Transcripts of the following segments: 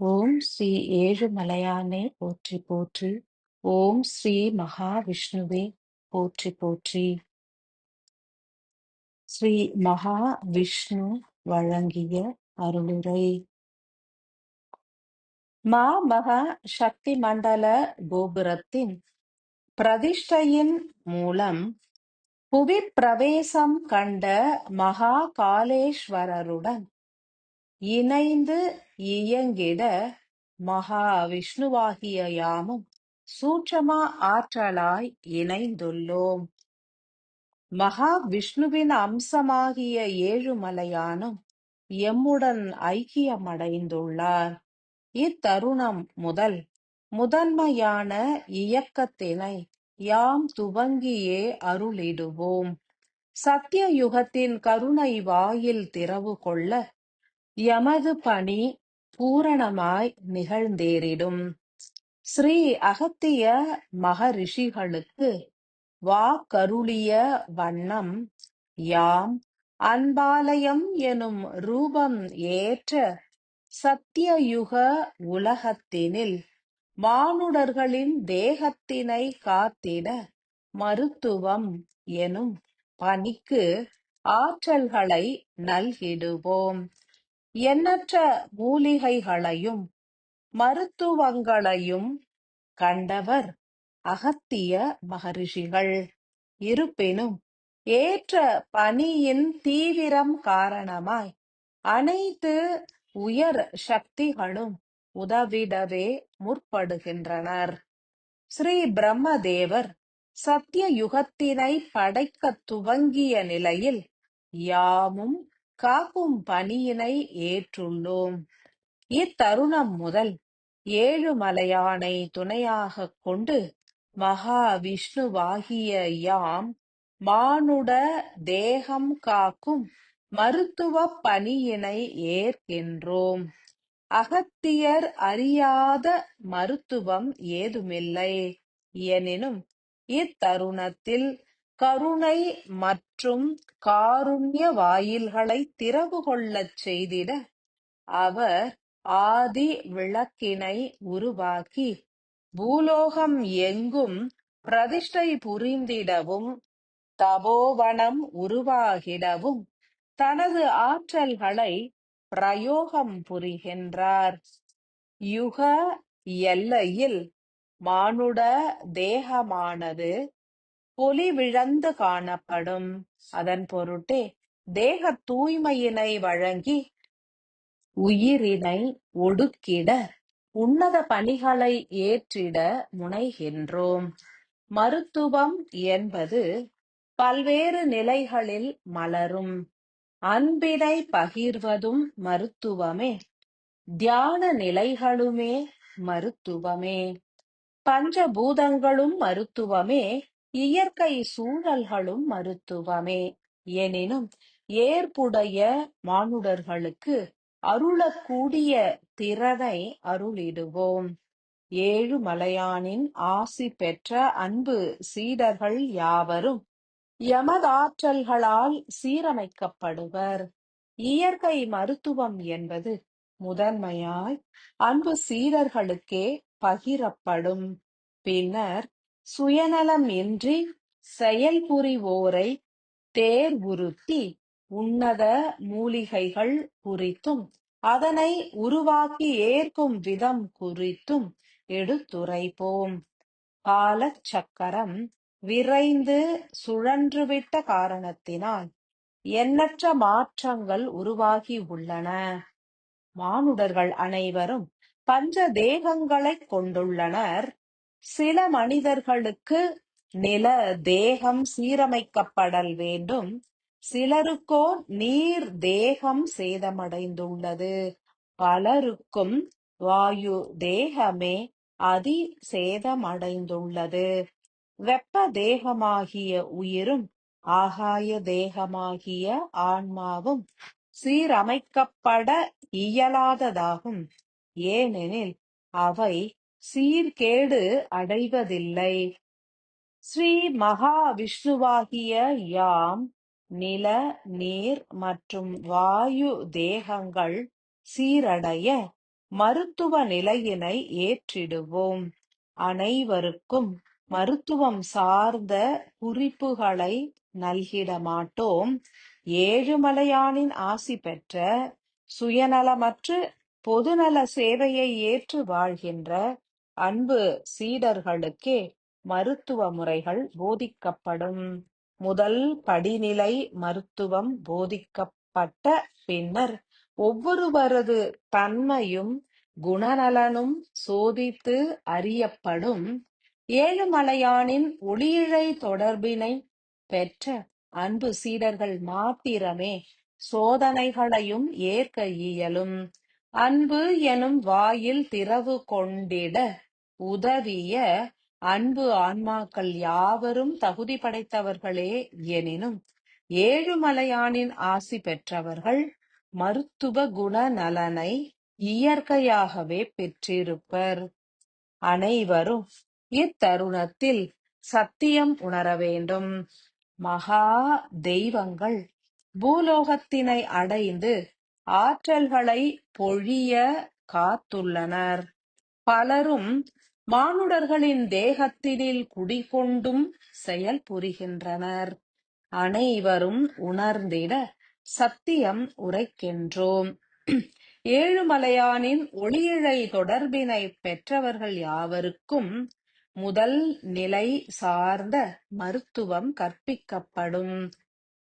ஓம் ஸ்ரீ ஏழுமலையானே போற்றி போற்றி. ஓம் ஸ்ரீ மகாவிஷ்ணுவே போற்றி போற்றி. ஸ்ரீ மகாவிஷ்ணு வழங்கிய அருளுரை. மாமகா சக்தி மண்டல கோபுரத்தின் பிரதிஷ்டையின் மூலம் புவி பிரவேசம் கண்ட மகா காலேஸ்வரருடன் இணைந்து இயங்கிட மகாவிஷ்ணுவாகிய யாமும் சூட்சமா ஆற்றலாய் இணைந்துள்ளோம். மகாவிஷ்ணுவின் அம்சமாகிய ஏழுமலையானும் எம்முடன் ஐக்கியமடைந்துள்ளார். இத்தருணம் முதல் முதன்மையான இயக்கத்தினை யாம் துவங்கியே அருளிடுவோம். சத்திய யுகத்தின் கருணை வாயில் திறவு கொள்ள எமது பணி பூரணமாய் நிகழ்ந்தேறிடும். ஸ்ரீ அகத்திய மகரிஷிகளுக்கு வாக்கருளிய வண்ணம் யாம் அன்பாலயம் எனும் ரூபம் ஏற்ற சத்தியயுக உலகத்தினில் மானுடர்களின் தேகத்தினை காத்திட மருத்துவம் எனும் பணிக்கு ஆற்றல்களை நல்கிடுவோம். எண்ணற்ற மூலிகைகளையும் மருத்துவங்களையும் கண்டவர் அகத்திய மகரிஷிகள். இருப்பினும் ஏற்ற பணியின் தீவிரம் காரணமாய் அனைத்து உயர் சக்திகளும் உதவிடவே முற்படுகின்றனர். ஸ்ரீ பிரம்மதேவர் சத்திய யுகத்தினை படைக்கத் துவங்கிய நிலையில் யாமும் காக்கும் பணியினை ஏற்றுள்ளோம் இத்தருணம் முதல் ஏழுமலையானை துணையாகக் கொண்டு மகாவிஷ்ணுவாகிய யாம் மானுட தேகம் காக்கும் மருத்துவ பணியினை ஏற்கின்றோம். அகத்தியர் அறியாத மருத்துவம் ஏதுமில்லை. எனினும் இத்தருணத்தில் கருணை மற்றும் காருண்ய வாயில்களை திறவு கொள்ளச் செய்திட அவர் ஆதி விளக்கினை உருவாக்கி பூலோகம் எங்கும் பிரதிஷ்டை புரிந்திடவும் தபோவனம் உருவாகிடவும் தனது ஆற்றல்களை பிரயோகம் புரிகின்றார். யுக எல்லையில் மானுட தேகமானது பொலிவிழந்து காணப்படும். அதன் பொருட்டே தேக தூய்மையினை வழங்கி உயிரினை ஒடுக்கிட உன்னத பணிகளை ஏற்றிட முனைகின்றோம். மருத்துவம் என்பது பல்வேறு நிலைகளில் மலரும். அன்பினை பகிர்வதும் மருத்துவமே. தியான நிலைகளுமே மருத்துவமே. பஞ்சபூதங்களும் மருத்துவமே. இயற்கை சூழல்களும் மருத்துவமே. எனினும் ஏற்புடைய மானுடர்களுக்கு அருளக்கூடிய திறனை அருளிடுவோம். ஏழு மலையானின் ஆசி பெற்ற அன்பு சீடர்கள் யாவரும் யமதாற்றல்களால் சீரமைக்கப்படுவர். இயற்கை மருத்துவம் என்பது முதன்மையாய் அன்பு சீடர்களுக்கே பகிரப்படும். பின்னர் சுயநலம் இன்றி செயல்புரிவோரை தேர்வுறுத்தி உன்னத மூலிகைகள் குறித்தும் அதனை உருவாக்கி ஏற்கும் விதம் குறித்தும் எடுத்துரைப்போம். காலச் சக்கரம் விரைந்து சுழன்றுவிட்ட காரணத்தினால் எண்ணற்ற மாற்றங்கள் உருவாகி உள்ளன. மானுடர்கள் அனைவரும் பஞ்ச தேகங்களைக் கொண்டுள்ளனர். சில மனிதர்களுக்கு நில தேகம் சீரமைக்கப்படல் வேண்டும். சிலருக்கோ நீர் தேகம் சேதமடைந்துள்ளது. பலருக்கும் வாயு தேகமே அதி சேதமடைந்துள்ளது. வெப்ப தேகமாகிய உயிரும் ஆகாய தேகமாகிய ஆன்மாவும் சீரமைக்கப்பட இயலாததாகும். ஏனெனில் அவை சீர்கேடு அடைவதில்லை. ஸ்ரீ மகா விஷ்ணுவாகிய யாம் நில நீர் மற்றும் வாயு தேகங்கள் சீரடைய மருத்துவ நிலையினை ஏற்றிடுவோம். அனைவருக்கும் மருத்துவம் சார்ந்த குறிப்புகளை நல்கிட மாட்டோம். ஏழுமலையானின் ஆசி பெற்ற சுயநலமற்று பொதுநல சேவையை ஏற்று வாழ்கின்ற அன்பு சீடர்களுக்கே மருத்துவ முறைகள் போதிக்கப்படும். முதல் படிநிலை மருத்துவம் போதிக்கப்பட்ட பின்னர் ஒவ்வொருவரது தன்மையும் குணநலனும் சோதித்து அறியப்படும். ஏழுமலையானின் ஒளியிழை தொடர்பினை பெற்ற அன்பு சீடர்கள் மாத்திரமே சோதனைகளையும் ஏற்க இயலும். அன்பு எனும் வாயில் திறவு கொண்டிட உதவிய அன்பு ஆன்மாக்கள் யாவரும் தகுதி படைத்தவர்களே எனினும் ஏழுமலையானின் ஆசி பெற்றவர்கள் மருத்துவ குண நலனை இயற்கையாகவே பெற்றிருப்பர். அனைவரும் இத்தருணத்தில் சத்தியம் உணர வேண்டும். மகா தெய்வங்கள் பூலோகத்தினை அடைந்து ஆற்றல்களை பொழிய காத்துள்ளனர். பலரும் மானுடர்களின் தேகத்தினில் குடிகொண்டும் செயல் புரிகின்றனர். அனைவரும் உணர்ந்திட சத்தியம் உரைக்கின்றோம். ஏழுமலையானின் ஒளியிழை தொடர்பினை பெற்றவர்கள் யாவருக்கும் முதல் நிலை சார்ந்த மருத்துவம் கற்பிக்கப்படும்.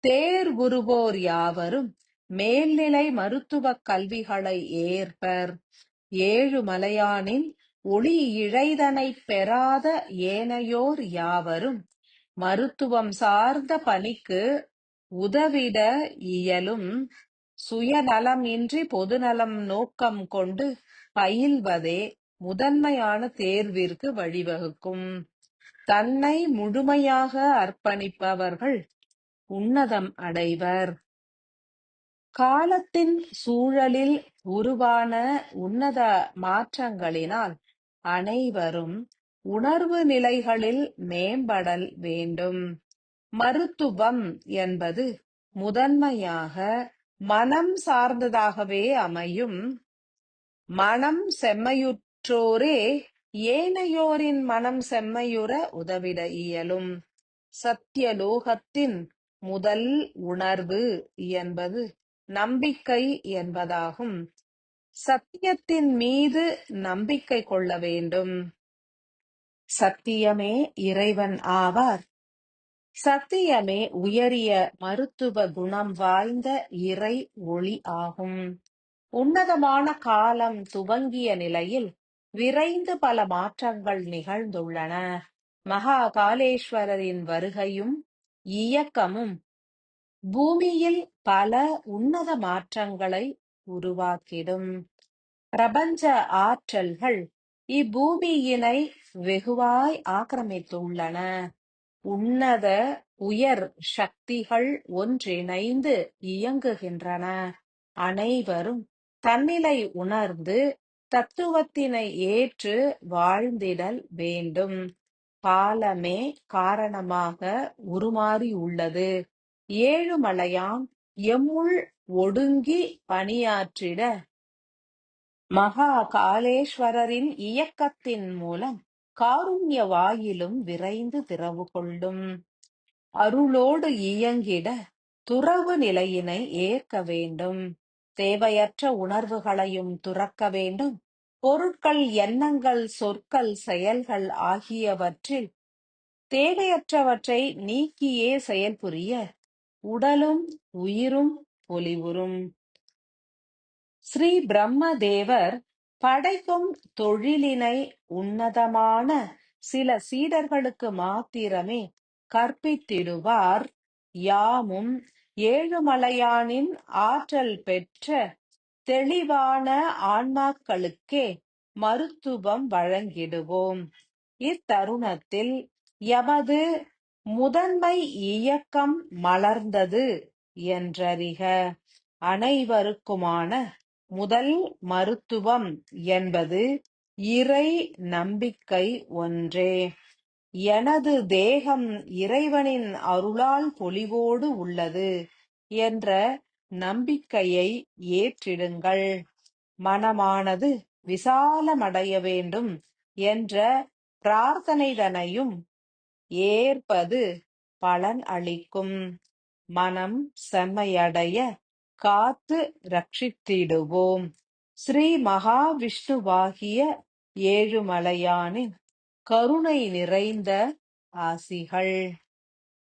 தேர்வுறுவோர் யாவரும் மேல்நிலை மருத்துவக் கல்விகளை ஏற்பர். ஏழுமலையானின் ஒளி இழைதனைப் பெறாத ஏனையோர் யாவரும் மருத்துவம் சார்ந்த பணிக்கு உதவிட இயலும். சுயநலம் இன்றி பொதுநலம் நோக்கம் கொண்டு பயில்வதே முதன்மையான தேர்விற்கு வழிவகுக்கும். தன்னை முழுமையாக அர்ப்பணிப்பவர்கள் உன்னதம் அடைவர். காலத்தின் சூழலில் உருவான உன்னத மாற்றங்களினால் அனைவரும் உணர்வு நிலைகளில் மேம்படல் வேண்டும். மருத்துவம் என்பது முதன்மையாக மனம் சார்ந்ததாகவே அமையும். மனம் செம்மையுற்றோரே ஏனையோரின் மனம் செம்மையுற உதவிட இயலும். சத்தியலோகத்தின் முதல் உணர்வு என்பது நம்பிக்கை என்பதாகும். சத்தியத்தின் மீது நம்பிக்கை கொள்ள வேண்டும். சத்தியமே இறைவன் ஆவார். சத்தியமே உயரிய மருத்துவ குணம் வாய்ந்த இறை ஒளி ஆகும். உன்னதமான காலம் துவங்கிய நிலையில் விரைந்து பல மாற்றங்கள் நிகழ்ந்துள்ளன. மகா காலேஸ்வரரின் வருகையும் இயக்கமும் பூமியில் பல உன்னத மாற்றங்களை உருவாக்கிடும். பிரபஞ்ச ஆற்றல்கள் இப்பூமியினை வெகுவாய் ஆக்கிரமித்துள்ளன. உன்னத உயர் சக்திகள் ஒன்றிணைந்து இயங்குகின்றன. அனைவரும் தன்னிலை உணர்ந்து தத்துவத்தினை ஏற்று வாழ்ந்திடல் வேண்டும். காலமே காரணமாக உருமாறியுள்ளது. ஏழுமலையான் எம்முள் ஒடுங்கி பணியாற்றிட. மகா காலேஸ்வரரின் இயக்கத்தின் மூலம் காருண்ய வாயிலும் விரைந்து திறவு கொள்ளும். அருளோடு இயங்கிட துறவு நிலையினை ஏற்க வேண்டும். தேவையற்ற உணர்வுகளையும் துறக்க வேண்டும். பொருட்கள் எண்ணங்கள் சொற்கள் செயல்கள் ஆகியவற்றில் தேவையற்றவற்றை நீக்கியே செயல்புரிய உடலும் உயிரும் பொலிவுறும். ஸ்ரீ பிரம்மதேவர் படைக்கும் தொழிலினை உன்னதமான சில சீடர்களுக்கு மாத்திரமே கற்பித்திடுவார். யாமும் ஏழுமலையானின் ஆற்றல் பெற்ற தெளிவான ஆன்மாக்களுக்கே மருத்துவம் வழங்கிடுவோம். இத்தருணத்தில் எமது முதன்மை இயக்கம் மலர்ந்தது என்றறிக. அனைவருக்குமான முதல் மருத்துவம் என்பது இறை நம்பிக்கை ஒன்றே. எனது தேகம் இறைவனின் அருளால் பொலிவோடு உள்ளது என்ற நம்பிக்கையை ஏற்றிடுங்கள். மனமானது விசாலமடைய வேண்டும் என்ற பிரார்த்தனைதனையும் ஏற்பது பலன் அளிக்கும். மனம் செம்மையடைய காத்து ரட்சித்திடுவோம். ஸ்ரீ மகாவிஷ்ணுவாகிய ஏழுமலையானின் கருணை நிறைந்த ஆசிகள்.